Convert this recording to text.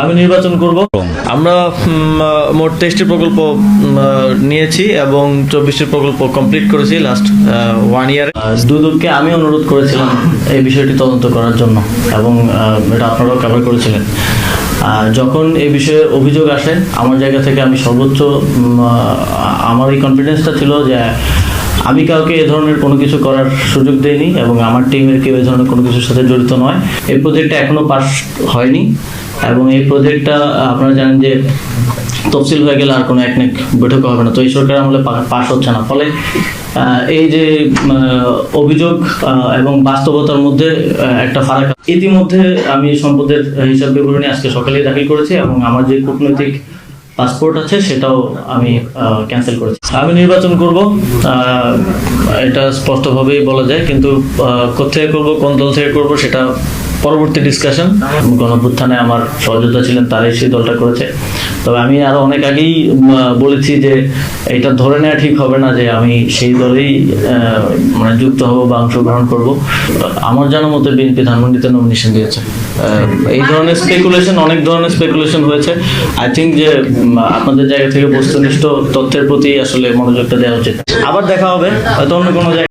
আমি নির্বাচন করব। আমরা মোট তেইশটি প্রকল্প নিয়েছি এবং চব্বিশটি প্রকল্প কমপ্লিট করেছি লাস্ট ওয়ান ইয়ার দুদককে আমি অনুরোধ করেছিলাম এই বিষয়টি তদন্ত করার জন্য এবং এটা আপনারাও কভার করেছিলেন। যখন এই বিষয়ে অভিযোগ আসে, আমার জায়গা থেকে আমি সর্বোচ্চ আমার এই কনফিডেন্সটা ছিল যে আমি কাউকে এ ধরনের কোনো কিছু করার সুযোগ দেইনি এবং আমার টিমের কেউ এই ধরনের কোনো কিছুর সাথে জড়িত নয়। এই প্রজেক্টটা এখনও পাস হয়নি। এবং এই প্রজেক্টটা আপনারা জানেন যে তফসিল হয়ে গেলে আর কোনো একনেক বৈঠক হবে না। তো এই সরকার আমলে পাস হচ্ছে না। ফলে এই যে অভিযোগ এবং বাস্তবতার মধ্যে একটা ফারাক ইতিমধ্যে আমি সম্পদের হিসাব বিবরণী আজকে সকালেই দাখিল করেছি এবং আমার যে কূটনৈতিক পাসপোর্ট আছে, সেটাও আমি ক্যান্সেল করেছি। আমি নির্বাচন করব এটা স্পষ্টভাবেই বলা যায়, কিন্তু কোথায় করব, কোন দল থেকে করব, সেটা পরবর্তী ডিসকাশন গণপুত্থানে আমার সহযোদ্ধা ছিলেন, তারাই সেই দলটা করেছে। তবে আমি আরও অনেক আগেই বলেছি যে এটা ধরে নেওয়া ঠিক হবে না যে আমি সেই দলেই মানে যুক্ত হব বা অংশগ্রহণ করব। আমার জানা মতে বিএনপি ধানমন্ডিতে নমিনেশন দিয়েছে। এই ধরনের স্পেকুলেশন অনেক ধরনের স্পেকুলেশন হয়েছে। আই থিঙ্ক যে আপনাদের জায়গা থেকে বস্তুনিষ্ঠ তথ্যের প্রতি আসলে মনোযোগটা দেওয়া উচিত। আবার দেখা হবে, হয়তো অন্য কোনো জায়গায়।